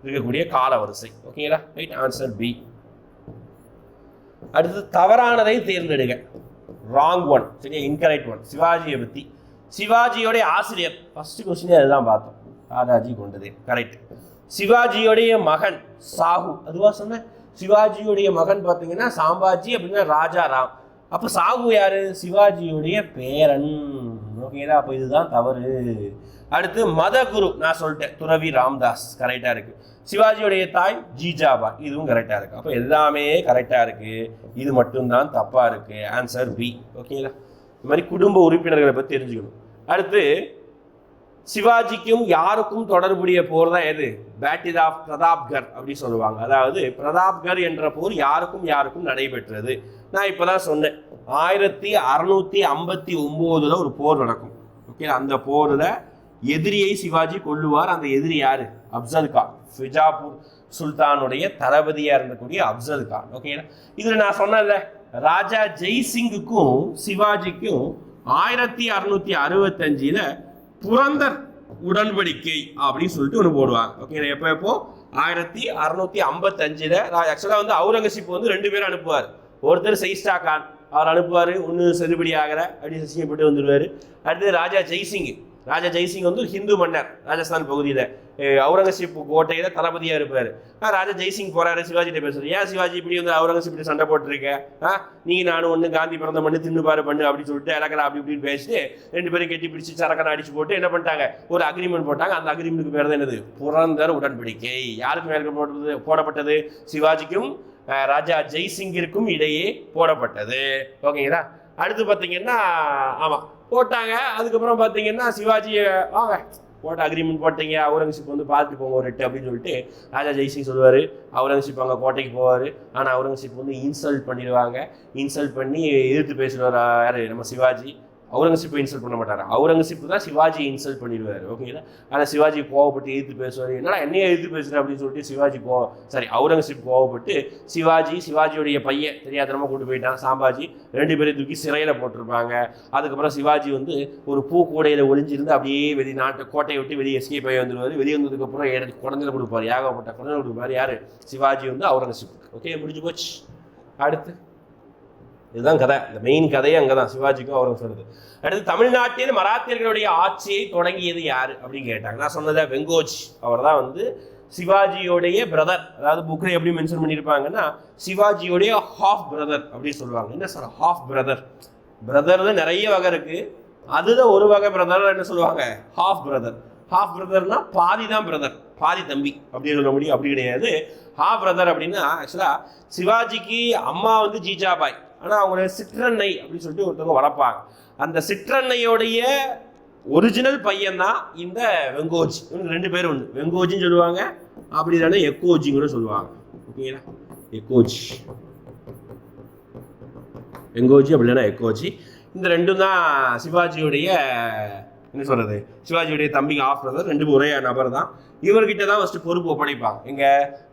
இருக்கக்கூடிய கால வரிசை ஓகேங்களா ரைட் ஆன்சர் பி அடுத்து தவறானதை தேர்ந்தெடுங்க. ராங் ஒன் சரியா? இன்கரெக்ட் ஒன் சிவாஜியை பற்றி சிவாஜியோடைய ஆசிரியர். ஃபர்ஸ்ட் கொஸ்டினே அதுதான் பார்த்தோம். ராஜாஜி கொண்டது. கரெக்ட் சிவாஜியோடைய மகன் சாஹு. அதுவா சொன்னேன் சிவாஜியுடைய மகன் பார்த்தீங்கன்னா சாம்பாஜி அப்படின்னா ராஜா ராம். அப்போ சாகு யாரு? சிவாஜியுடைய பேரன். ஓகேங்களா அப்போ இதுதான் தவறு. அடுத்து மத குரு நான் சொல்லிட்டேன். துறவி ராம்தாஸ். கரெக்டாக இருக்கு. சிவாஜியுடைய தாய் ஜிஜாபா. இதுவும் கரெக்டாக இருக்கு. அப்போ எல்லாமே கரெக்டாக இருக்கு. இது மட்டும்தான் தப்பாக இருக்கு. ஆன்சர் பி ஓகேங்களா இந்த மாதிரி குடும்ப உறுப்பினர்களை பற்றி தெரிஞ்சுக்கணும். அடுத்து சிவாஜிக்கும் யாருக்கும் தொடர்புடைய போர் தான் எது? பேட்டில் ஆஃப் பிரதாப்கர் அப்படின்னு சொல்லுவாங்க. அதாவது பிரதாப்கர் என்ற போர் யாருக்கும் யாருக்கும் நடைபெற்றது. நான் இப்பதான் சொன்னேன். ஆயிரத்தி அறுநூத்தி ஐம்பத்தி ஒம்போதில் ஒரு போர் நடக்கும். ஓகே அந்த போர்ல எதிரியை சிவாஜி கொள்ளுவார் அந்த எதிரி யாரு? அப்சல் கான் ஃபிஜாபூர் சுல்தானுடைய தளபதியா இருந்தக்கூடிய அப்சல் கான் ஓகேங்களா இதுல நான் சொன்னேன்ல ராஜா ஜெய்சிங்குக்கும் சிவாஜிக்கும் ஆயிரத்தி அறுநூத்தி அறுபத்தஞ்சில் புரந்தர் உடன்படிக்கை அப்படின்னு சொல்லிட்டு ஒன்று போடுவாங்க. ஓகே எப்போ எப்போ? ஆயிரத்தி அறுநூத்தி ஐம்பத்தஞ்சுல ஆக்சுவலாக வந்து அவுரங்கசீப் வந்து ரெண்டு பேரும் அனுப்புவார். ஒருத்தர் சைஸ்டா கான் அவர் அனுப்புவார் ஒன்று செல்லுபடி ஆகிற அப்படின்னு சசியப்பட்டு வந்துடுவார் அடுத்து ராஜா ஜெய்சிங் ராஜா ஜெய்சிங் வந்து ஹிந்து மன்னர் ராஜஸ்தான் பகுதியில். அவுரங்கசீப் கோட்டையில் தளபதியாக இருப்பார். ராஜா ஜெய்சிங் போகிறாரு சிவாஜிகிட்ட பேசுகிறார் ஏன் சிவாஜி இப்படி வந்து அவுரங்கசீப் சண்டை போட்டிருக்க? ஆ நீ நானும் ஒன்று காந்தி பிறந்த மண்ணு தின்னு பாரு பண்ணு அப்படின்னு சொல்லிட்டு இலக்கணம் அப்படி இப்படின்னு பேசிட்டு ரெண்டு பேரும் கெட்டி பிடிச்சி சரக்கனை அடிச்சு போட்டு என்ன பண்ணிட்டாங்க? ஒரு அக்ரிமெண்ட் போட்டாங்க. அந்த அக்ரிமெண்ட்டுக்கு பேர் தான் என்னது? புரந்தர் உடன்படிக்கை. யாருக்கு மேல போட்டது போடப்பட்டது சிவாஜிக்கும் ராஜா ஜெய்சிங்கிற்கும் இடையே போடப்பட்டது. ஓகேங்களா? அடுத்து பார்த்தீங்கன்னா ஆமாம் போட்டாங்க. அதுக்கப்புறம் பார்த்தீங்கன்னா சிவாஜியை வாங்க போட்ட அக்ரிமெண்ட் போட்டீங்க. அவுரங்கசீப் வந்து பார்த்துட்டு போங்க ஒரு எட்டு அப்படின்னு சொல்லிட்டு ராஜா ஜெய்சிங் சொல்லுவார். அவுரங்கசீப் அங்கே கோட்டைக்கு போவார். ஆனால் அவுரங்கசீப் வந்து இன்சல்ட் பண்ணிடுவாங்க. இன்சல்ட் பண்ணி எதிர்த்து பேசுவார் யார்? நம்ம சிவாஜி. அவுரங்கசீப்பை இன்சல்ட் பண்ண மாட்டார். அவுரங்கசீப் தான் சிவாஜி இன்சல்ட் பண்ணிடுவார். ஓகேங்களா ஆனால் சிவாஜி கோவப்பட்டு எதிர்த்து பேசுவார். என்னடா என்னையே எதிர்த்து பேசுகிறேன் அப்படின்னு சொல்லிட்டு சிவாஜி கோ சாரி அவுரங்கசீப் கோவப்பட்டு சிவாஜி சிவாஜியுடைய பையன் தெரியாதனமாக கொண்டு போயிட்டான். சாம்பாஜி ரெண்டு பேரையும் தூக்கி சிறையில் போட்டிருப்பாங்க. அதுக்கப்புறம் சிவாஜி வந்து ஒரு பூக்கூடையில் ஒளிஞ்சிருந்து அப்படியே வெளி நாட்டை கோட்டையை விட்டு வெளியே எஸ்கேப் ஆகி வந்துடுவார் வெளியே வந்ததுக்கப்புறம் எடுத்து குழந்தைல கொடுப்பார். ஏகப்பட்ட குழந்தை கொடுப்பார். யார்? சிவாஜி வந்து அவுரங்கசீப். ஓகே முடிஞ்சு போச்சு. அடுத்து? இதுதான் கதை. இந்த மெயின் கதையே அங்கே தான் சிவாஜிக்கும் அவரும் சொல்லுது அடுத்து தமிழ்நாட்டில் மராத்தியர்களுடைய ஆட்சியை தொடங்கியது யார் அப்படின்னு கேட்டாங்க. நான் சொன்னதை வெங்கோஜ் அவர் தான் வந்து சிவாஜியோடைய பிரதர் அதாவது புக்கில் எப்படி மென்ஷன் பண்ணியிருப்பாங்கன்னா சிவாஜியோடைய ஹாஃப் பிரதர் அப்படின்னு சொல்லுவாங்க. என்ன சார் ஹாஃப் பிரதர் பிரதர்ல நிறைய வகை இருக்கு. அதுதான் ஒரு வகை பிரதர் என்ன சொல்லுவாங்க? ஹாஃப் பிரதர் ஹாஃப் பிரதர்னா பாதி தான் பிரதர் பாதி தம்பி அப்படின்னு சொல்ல முடியும். அப்படி கிடையாது. ஹாஃப் பிரதர் அப்படின்னா ஆக்சுவலாக சிவாஜிக்கு அம்மா வந்து ஜீஜாபாய். ஆனால் அவங்கள சிற்றன்னை அப்படின்னு சொல்லிட்டு ஒருத்தவங்க வளர்ப்பாங்க. அந்த சிற்றன்னையோடைய ஒரிஜினல் பையன் தான் இந்த வெங்கோஜி. இவங்க ரெண்டு பேரும் ஒன்று வெங்கோஜின்னு சொல்லுவாங்க அப்படி இல்லைன்னா எக்கோஜின்னு கூட சொல்லுவாங்க. ஓகேங்களா எக்கோஜி. வெங்கோஜி அப்படி இல்லைன்னா எக்கோஜி. இந்த ரெண்டும் தான் சிவாஜியுடைய என்ன சொல்றது? சிவாஜியுடைய தம்பிங்க ஆஃப் பிரதர் ரெண்டு ஒரே நபர் தான். இவர்கிட்ட தான் ஃபஸ்ட்டு பொறுப்பு ஒப்படைப்பாங்க. எங்க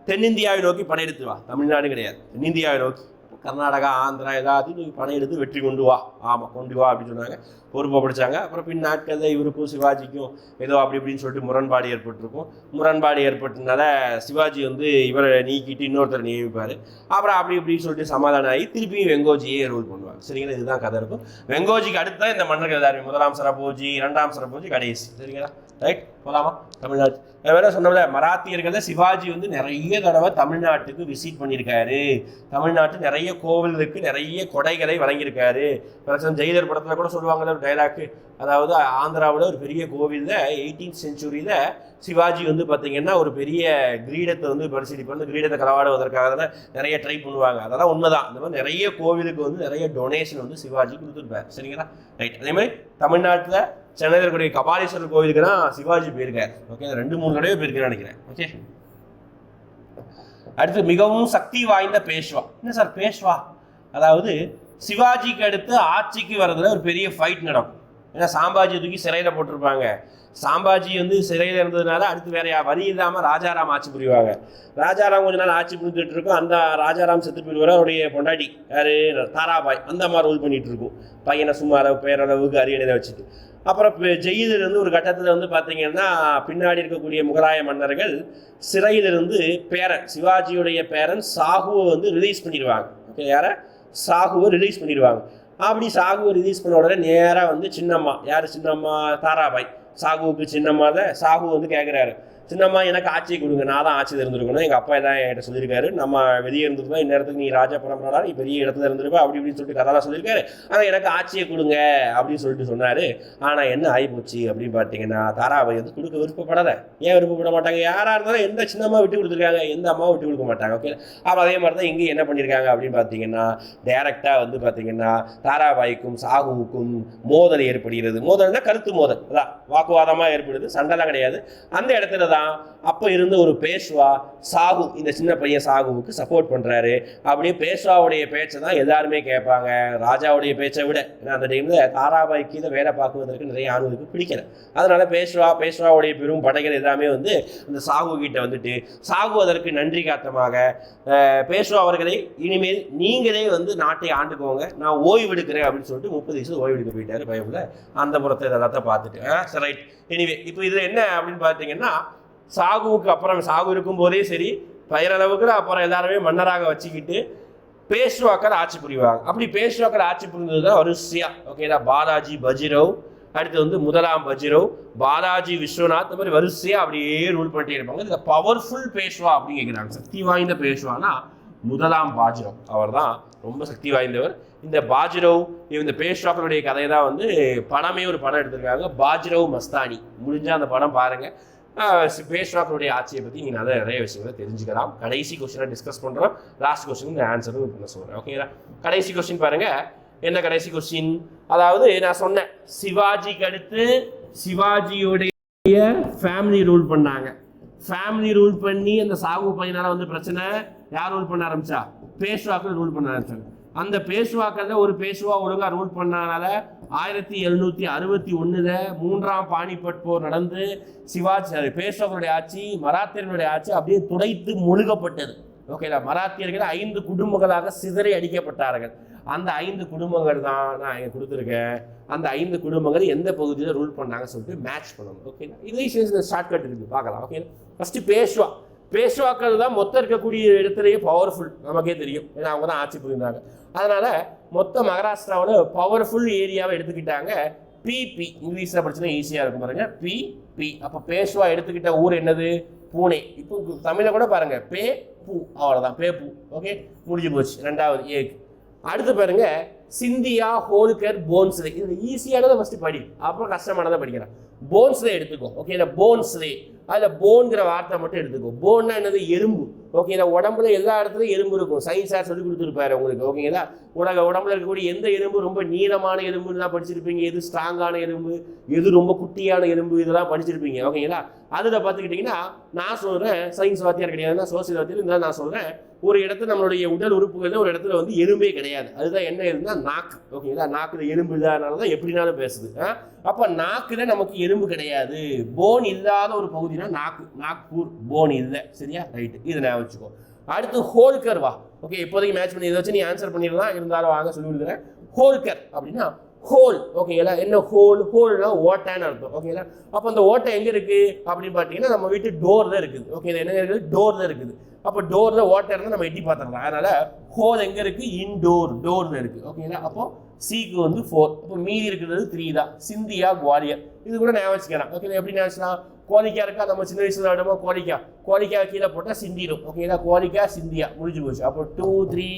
தென்னிந்தியாவை நோக்கி படையெடுத்துவா தமிழ்நாடு கிடையாது. தென்னிந்தியாவை நோக்கி. கர்நாடகா ஆந்திரா ஏதாவது நீ எடுத்து வெற்றி கொண்டு வா. ஆமாம் கொண்டு வா அப்படின்னு சொன்னாங்க. பொறுப்பை படித்தாங்க அப்புறம் பின் நாட்களில் இவருக்கும் சிவாஜிக்கும் ஏதோ அப்படி இப்படின்னு சொல்லிட்டு முரண்பாடு ஏற்பட்டிருக்கும். முரண்பாடு ஏற்பட்டதுனால சிவாஜி வந்து இவரை நீக்கிட்டு இன்னொருத்தர் நியமிப்பார். அப்புறம் அப்படி இப்படின்னு சொல்லிட்டு சமாதானம் ஆகி திருப்பியும் வெங்கோஜியே ரூல் பண்ணுவாங்க சரிங்களா? இதுதான் கதை இருக்கும். வெங்கோஜிக்கு அடுத்து தான் இந்த மன்னர்கள் எல்லாருமே. முதலாம் சரபோஜி இரண்டாம் சரபோஜி கடைசி. சரிங்களா? ரைட் போகலாமா தமிழ்நாடு. வேற சொன்னோம்ல மராத்தியர்களில் சிவாஜி வந்து நிறைய தடவை தமிழ்நாட்டுக்கு விசிட் பண்ணியிருக்காரு. தமிழ்நாட்டு நிறைய கோவில்களுக்கு நிறைய கொடைகளை வழங்கியிருக்காரு. பிரச்சனை ஜெயிலர் படத்தில் கூட சொல்லுவாங்கல்ல ஒரு டைலாக்கு அதாவது ஆந்திராவில் ஒரு பெரிய கோவிலில் எயிட்டீன்த் செஞ்சுரியில் சிவாஜி வந்து பார்த்திங்கன்னா ஒரு பெரிய கிரீடத்தை வந்து பரிசீலி பண்ணி கிரீடத்தை களவாடுவதற்காக தானே நிறைய ட்ரை பண்ணுவாங்க. அதெல்லாம் உண்மைதான். இந்த மாதிரி நிறைய கோவிலுக்கு வந்து நிறைய டொனேஷன் வந்து சிவாஜி கொடுத்துருப்பார். சரிங்களா? ரைட் அதே மாதிரி தமிழ்நாட்டில் சென்னையில் இருக்கக்கூடிய கபாலீஸ்வரர் கோவிலுக்கு தான் சிவாஜி போயிருக்கார். ஓகே ரெண்டு மூணு தடவை போயிருக்கேன்னு நினைக்கிறேன். ஓகே அடுத்து மிகவும் சக்தி வாய்ந்த பேஷ்வா. என்ன சார் பேஷ்வா? அதாவது சிவாஜிக்கு அடுத்து ஆட்சிக்கு வர்றதுல ஒரு பெரிய ஃபைட் நடக்கும். ஏன்னா சாம்பாஜி தூக்கி சிறையில் போட்டிருப்பாங்க. சாம்பாஜி வந்து சிறையில் இருந்ததுனால அடுத்து வேற யா- வழி இல்லாமல் ராஜாராம் ஆட்சி புரிவாங்க. ராஜாராம் கொஞ்ச நாள் ஆட்சி புரிஞ்சுட்டு இருக்கும். அந்த ராஜாராம் செத்து போயிடுவார். அவருடைய பொண்டாட்டி யாரு? தாராபாய். அந்த மாதிரி ரூல் பண்ணிட்டு இருக்கும். பையனை சும்மா அளவு பேரளவுக்கு அரியணையில் வச்சுட்டு. அப்புறம் ஜெயிலிருந்து ஜெயிலில் இருந்து ஒரு கட்டத்தில் வந்து பார்த்தீங்கன்னா பின்னாடி இருக்கக்கூடிய முகலாய மன்னர்கள் சிறையிலிருந்து பேரன் சிவாஜியுடைய பேரன் சாகுவை வந்து ரிலீஸ் பண்ணிடுவாங்க. ஓகே யாரை? சாகுவை ரிலீஸ் பண்ணிடுவாங்க. அப்படி சாகுவை ரிலீஸ் பண்ண உடனே நேராக வந்து சின்னம்மா. யார் சின்னம்மா? தாராபாய். சாகுவுக்கு சின்னம்மா தான் சாகு வந்து கேட்குறாரு சின்னம்மா எனக்கு ஆட்சியை கொடுங்க. நான் தான் ஆட்சி இருந்திருக்கணும் எங்கள் அப்பா தான் என்கிட்ட சொல்லியிருக்காரு. நம்ம வெளியே இருந்திருந்தோம். இந்நேரத்துக்கு நீ ராஜா பரம்பரா நீ பெரிய இடத்துல இருந்திருப்ப அப்படி இப்படின்னு சொல்லிட்டு கதைலாம் சொல்லியிருக்காரு. ஆனால் எனக்கு ஆட்சியை கொடுங்க அப்படின்னு சொல்லிட்டு சொன்னார். ஆனால் என்ன ஆகிப்போச்சு அப்படின்னு பார்த்தீங்கன்னா தாராபாய் வந்து கொடுக்க விருப்பப்படாத ஏன் விருப்பப்பட மாட்டாங்க? யாராக இருந்தாலும் எந்த சின்னம்மா விட்டு கொடுத்துருக்காங்க? எந்த அம்மாவும் விட்டு கொடுக்க மாட்டாங்க. ஓகே அப்போ அதே மாதிரி தான் இங்கே என்ன பண்ணியிருக்காங்க அப்படின்னு பார்த்தீங்கன்னா டேரெக்டாக வந்து பார்த்தீங்கன்னா தாராபாய்க்கும் சாகுவுக்கும் மோதல் ஏற்படுகிறது. மோதல்னா கருத்து மோதல். அதான் வாக்குவாதமாக ஏற்படுது. சண்டைலாம் கிடையாது. அந்த இடத்துல தான் அப்போ இருந்த ஒரு பேஷ்வா சாகு இந்த சின்ன பையன் சாகுவுக்கு சப்போர்ட் பண்ணுறாரு அப்படியே பேஷ்வாவுடைய பேச்சை தான் எல்லாருமே கேட்பாங்க. ராஜாவுடைய பேச்சை விட. ஏன்னா அந்த டைமில் தாராபாய் கீழே வேலை பார்க்குவதற்கு நிறைய ஆணுகளுக்கு பிடிக்கல. அதனால பேஷ்வா பேஷ்வாவுடைய பெரும் படைகள் எல்லாமே வந்து அந்த சாகு கிட்ட வந்துட்டு சாகு அதற்கு நன்றி காத்தமாக அஹ், பேஷ்வா அவர்களை இனிமேல் நீங்களே வந்து நாட்டை ஆண்டுக்கோங்க. நான் ஓய்வு எடுக்கிறேன் அப்படின்னு சொல்லிட்டு முப்பது வயசு ஓய்வு எடுக்க போயிட்டாரு பயமில்ல அந்த புறத்தை இதெல்லாத்தையும் பார்த்துட்டு சரி ரைட் எனிவே இப்போ இதில் என்ன அப்படின்னு பார்த்தீங்கன்னா சாகுவுக்கு அப்புறம் சாகு இருக்கும்போதே சரி பயிரளவுக்கு அப்புறம் எல்லாருமே மன்னராக வச்சுக்கிட்டு பேஷ்வாக்கள் ஆட்சி புரிவாங்க. அப்படி பேஷ்வாக்கள் ஆட்சி புரிந்தது தான் வரிசையா. ஓகேடா பாலாஜி பஜிரவ். அடுத்து வந்து முதலாம் பஜிரவ் பாலாஜி விஸ்வநாத் இந்த மாதிரி வரிசையா அப்படியே ரூல் பண்ணிட்டே இருப்பாங்க. இந்த பவர்ஃபுல் பேஷ்வா அப்படின்னு கேட்குறாங்க சக்தி வாய்ந்த பேஷ்வானா முதலாம் பாஜிரவ். அவர் தான் ரொம்ப சக்தி வாய்ந்தவர். இந்த பாஜிரவ் இந்த பேஷ்வாக்களுடைய கதையை தான் வந்து படமே ஒரு படம் எடுத்திருக்காங்க. பாஜிரவ் மஸ்தானி. முடிஞ்சா அந்த படம் பாருங்க. பேஷ்வாக்களுடைய ஆட்சியை பற்றி நீங்கள் நிறைய நிறைய விஷயங்களை தெரிஞ்சுக்கலாம். கடைசி கொஸ்டினை டிஸ்கஸ் பண்ணுறோம் லாஸ்ட் கொஸ்டின் ஆன்சரும் பண்ண சொல்கிறேன் ஓகேங்களா கடைசி கொஸ்டின் பாருங்க. என்ன கடைசி கொஸ்டின் அதாவது நான் சொன்னேன் சிவாஜிக்கு அடுத்து சிவாஜியுடைய ஃபேமிலி ரூல் பண்ணாங்க. ஃபேமிலி ரூல் பண்ணி அந்த சாகு பையனால் வந்து பிரச்சனை யார் ரூல் பண்ண ஆரம்பிச்சா? பேஷ்வாக்கள் ரூல் பண்ண ஆரம்பிச்சாங்க. அந்த பேசுவாக்கிறத ஒரு பேசுவா ஒழுங்காக ரூல் பண்ணனால ஆயிரத்தி எழுநூத்தி அறுபத்தி ஒன்றில் மூன்றாம் பாணிபட் போர் நடந்து சிவாஜி பேசுவர்களுடைய ஆட்சி மராத்தியர்களுடைய ஆட்சி அப்படியே துடைத்து முழுகப்பட்டது. ஓகேடா மராத்தியர்கள் ஐந்து குடும்பங்களாக சிதறி அடிக்கப்பட்டார்கள். அந்த ஐந்து குடும்பங்கள் தான் நான் இங்க கொடுத்துருக்கேன். அந்த ஐந்து குடும்பங்கள் எந்த பகுதியில் ரூல் பண்ணாங்க சொல்லிட்டு மேட்ச் பண்ணணும். ஓகேங்களா இதே ஷார்ட்கட் இருக்குது பார்க்கலாம். ஓகே ஃபஸ்ட்டு பேஷ்வா பேஷ்வாக்கள் தான் மொத்தம் இருக்கக்கூடிய இடத்துலயே பவர்ஃபுல் நமக்கே தெரியும். ஏன்னா அவங்க தான் ஆட்சி புரிந்தாங்க. அதனால் மொத்த மகாராஷ்டிராவோட பவர்ஃபுல் ஏரியாவை எடுத்துக்கிட்டாங்க பிபி இங்கிலீஷில் படிச்சுன்னா ஈஸியாக இருக்கும் பாருங்கள் பிபி அப்போ பேஷ்வா எடுத்துக்கிட்ட ஊர் என்னது? பூனே. இப்போ தமிழை கூட பாருங்கள் பே பூ. அவ்வளோதான் பே பூ. ஓகே முடிஞ்சு போச்சு. ரெண்டாவது ஏக் அடுத்து பாருங்க. சிந்தியா ஹோல்கர் போன்ஸ்ரே இது ஈஸியானதை ஃபஸ்ட்டு படி. அப்புறம் கஷ்டமானதை படிக்கிறேன். போன்ஸ்லே எடுத்துக்கோ. ஓகே இந்த போன்ஸ்ரே அதில் போன்கிற வார்த்தை மட்டும் எடுத்துக்கும் போன்னா என்னது? எறும்பு. ஓகேங்களா உடம்புல எல்லா இடத்துலையும் எறும்பு இருக்கும். சயின்ஸ் சார் சொல்லி கொடுத்துருப்பாரு உங்களுக்கு. ஓகேங்களா உலக உடம்புல இருக்கக்கூடிய எந்த எறும்பு ரொம்ப நீளமான எறும்புன்னு தான் படிச்சிருப்பீங்க. எது ஸ்ட்ராங்கான எறும்பு? எது ரொம்ப குட்டியான எறும்பு? இதெல்லாம் படிச்சிருப்பீங்க. ஓகேங்களா அதில் பார்த்துக்கிட்டிங்கன்னா நான் சொல்கிறேன் சயின்ஸ் வாத்தியார் கிடையாது. நான் சோசியல் வாத்தியார் இருந்தால் நான் சொல்கிறேன் ஒரு இடத்துல நம்மளுடைய உடல் உறுப்புகளில் ஒரு இடத்துல வந்து எறும்பே கிடையாது. அதுதான் என்ன எறும்புனா நாக்கு. ஓகேங்களா நாக்கில் எறும்பு இல்லாதனால தான் எப்படினாலும் பேசுது. அப்போ நாக்கில் நமக்கு எறும்பு கிடையாது. போன் இல்லாத ஒரு பகுதி அப்படின்னா நாக்பூர் போன் இல்லை சரியா? ரைட் இதை நான் வச்சுக்கோ. அடுத்து ஹோல்கர் வா. ஓகே இப்போதைக்கு மேட்ச் பண்ணி இதை வச்சு நீ ஆன்சர் பண்ணிடலாம். இருந்தாலும் வாங்க சொல்லி கொடுக்குறேன். ஹோல்கர் அப்படின்னா ஹோல் ஓகேங்களா என்ன ஹோல் ஹோல்னா ஓட்டைன்னு அர்த்தம். ஓகேங்களா அப்போ அந்த ஓட்டை எங்கே இருக்கு? அப்படின்னு பார்த்தீங்கன்னா நம்ம வீட்டு டோர் தான் இருக்குது. ஓகே என்ன இருக்குது? டோர் தான் இருக்குது. அப்போ டோரில் ஓட்டை இருந்தால் நம்ம எட்டி பார்த்துடலாம் அதனால ஹோல் எங்கே இருக்கு? இன்டோர் டோரில் இருக்கு. ஓகேங்களா அப்போ சிக்கு வந்து ஃபோர் அப்போ மீதி இருக்கிறது த்ரீ தான். சிந்தியா குவாலியர் இது கூட ஞாபகம் வச்சுக்கலாம். ஓகே எப்படி ஞாபகம் வச்சுக்கலாம் கோழிக்கா இருக்கா? நம்ம சின்ன வயசுல விடமா கோழிக்கா கோழிக்கா கீழே போட்டால் சிந்திடும் ஓகேங்களா கோழிக்கா சிந்தியா. முடிஞ்சு போச்சு. அப்போ டூ த்ரீ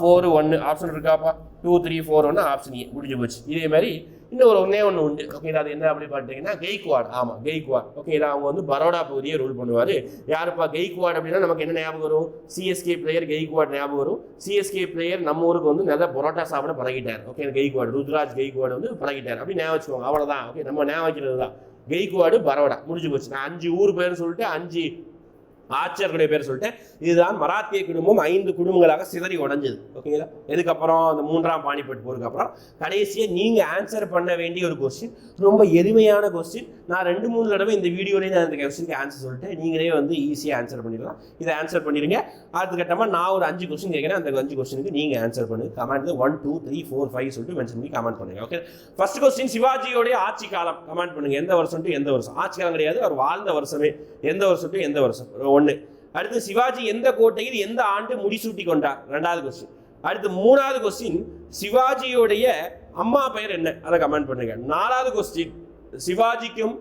ஃபோர் ஒன்று ஆப்ஷன் இருக்காப்பா? டூ த்ரீ ஃபோர் ஒன்று ஆப்ஷன் ஏ முடிஞ்சு போச்சு. இதே மாதிரி இன்னும் ஒரு ஒன்றே ஒன்று உண்டு. ஓகேங்களா அது என்ன அப்படி பார்த்தீங்கன்னா கெய்க்வாட் ஆமாம் கெய்க்வாட் ஓகேங்களா அவங்க வந்து பரோடா பகுதியை ரூல் பண்ணுவார். யாருப்பா? கெய்க்வாட் அப்படின்னா நமக்கு என்ன ஞாபகம் வரும்? சிஎஸ்கே பிளேயர் கெய்க்வாட் ஞாபகம் வரும். சிஎஸ்கே பிளேயர் நம்ம ஊருக்கு வந்து நல்லா பரோட்டா சாப்பிட பழகிட்டார். ஓகே கெய்க்வாட் ருத்ராஜ் கெய்க்வாட் வந்து பழகிட்டார். அப்படி ஞாபகம் வச்சுக்கோங்க. அவ்வளோதான் ஓகே நம்ம ஞாபகம் வைக்கிறது தான். கெய்க்வாடு பரோடா. முடிஞ்சு போச்சு. நான் அஞ்சு ஊர் பேர் சொல்லிட்டு அஞ்சு ஆட்சியர்களுடைய பேர் சொல்லிட்டு இதுதான் மராத்திய குடும்பம் ஐந்து குடும்பங்களாக சிதறி உடஞ்சது. ஓகேங்களா இதுக்கப்புறம் அந்த மூன்றாம் பானிபட் போருக்கு அப்புறம் கடைசியாக நீங்கள் ஆன்சர் பண்ண வேண்டிய ஒரு கொஸ்டின் ரொம்ப எளிமையான கொஸ்டின் நான் ரெண்டு மூணு தடவை இந்த வீடியோலேயே நான் இந்த கொஸ்டினுக்கு ஆன்சர் சொல்லிட்டு நீங்களே வந்து ஈஸியாக ஆன்சர் பண்ணிடலாம். இதை ஆன்சர் பண்ணிடுங்க. அதுக்கட்டமாக நான் ஒரு அஞ்சு கொஸ்டின் கேட்குறேன். அந்த அஞ்சு கொஸ்டினுக்கு நீங்கள் ஆன்சர் பண்ணுங்க. Comment one two three four five சொல்லிட்டு மென்ஷன் பண்ணி கமெண்ட் பண்ணுங்க. ஓகே ஃபர்ஸ்ட் கொஸ்டின் சிவாஜியோடைய ஆட்சி காலம். கமெண்ட் பண்ணுங்க. எந்த வருஷம் டு எந்த வருஷம்? ஆட்சி காலம் கிடையாது. அவர் வாழ்ந்த வருஷமே. எந்த வருஷம் டு எந்த வருஷம்? ஒன்று அடுத்து சிவாஜி எந்த கோட்டையில் எந்த ஆண்டு முடிசூட்டி கொண்டார்? ரெண்டாவது கொஸ்டின் அடுத்து மூணாவது கொஸ்டின் சிவாஜியோடைய அம்மா பெயர் என்ன? அதை கமெண்ட் பண்ணுங்க. நாலாவது கொஸ்டின் சிவாஜிக்கும்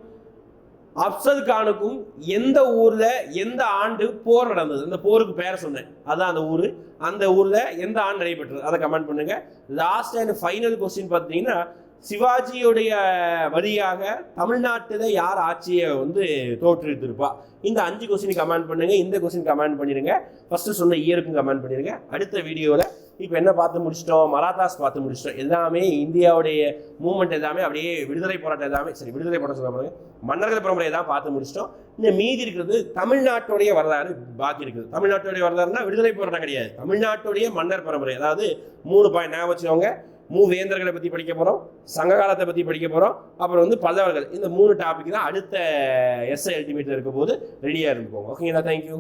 அப்சல் கானுக்கும் எந்த ஊர்ல எந்த ஆண்டு போர் நடந்தது? அந்த போருக்கு பேரை சொன்னேன். அதான் அந்த ஊர். அந்த ஊர்ல எந்த ஆண்டு நடைபெற்றது? அதை கமெண்ட் பண்ணுங்க. லாஸ்ட் அண்ட் ஃபைனல் கொஸ்டின் பார்த்தீங்கன்னா சிவாஜியுடைய வழியாக தமிழ்நாட்டில் யார் ஆட்சியை வந்து தோற்றுவித்திருப்பா? இந்த அஞ்சு கொஸ்டின் கமெண்ட் பண்ணுங்க இந்த கொஸ்டின் கமெண்ட் பண்ணிடுங்க. ஃபர்ஸ்ட் சொன்ன இயருக்கும் கமெண்ட் பண்ணிடுங்க. அடுத்த வீடியோவில் இப்போ என்ன பார்த்து முடிச்சிட்டோம்? மராத்தாஸ் பார்த்து முடிச்சிட்டோம். எல்லாமே இந்தியாவுடைய மூமெண்ட் எல்லாமே அப்படியே விடுதலை போராட்டம் எல்லாமே சரி விடுதலை போராட்டம் சொல்ல பாருங்க மன்னர்கள் பரம்பரை தான் பார்த்து முடிச்சிட்டோம். இந்த மீதி இருக்கிறது தமிழ்நாட்டுடைய வரலாறு பாக்கி இருக்குது. தமிழ்நாட்டுடைய வரலாறுனா விடுதலை போராட்டம் கிடையாது. தமிழ்நாட்டுடைய மன்னர் பரம்பரை அதாவது மூணு பாயிண்ட் ஞாபகம் வச்சுக்கோங்க. மூவேந்தர்களை பற்றி படிக்க போகிறோம் சங்ககாலத்தை பற்றி படிக்க போகிறோம் அப்புறம் வந்து பல்லவர்கள். இந்த மூணு டாபிக் தான் அடுத்த எஸ்ஐ அல்டிமேட்டில் இருக்கும்போது ரெடியாக இருந்துக்கோங்க. ஓகேங்களா தேங்க்யூ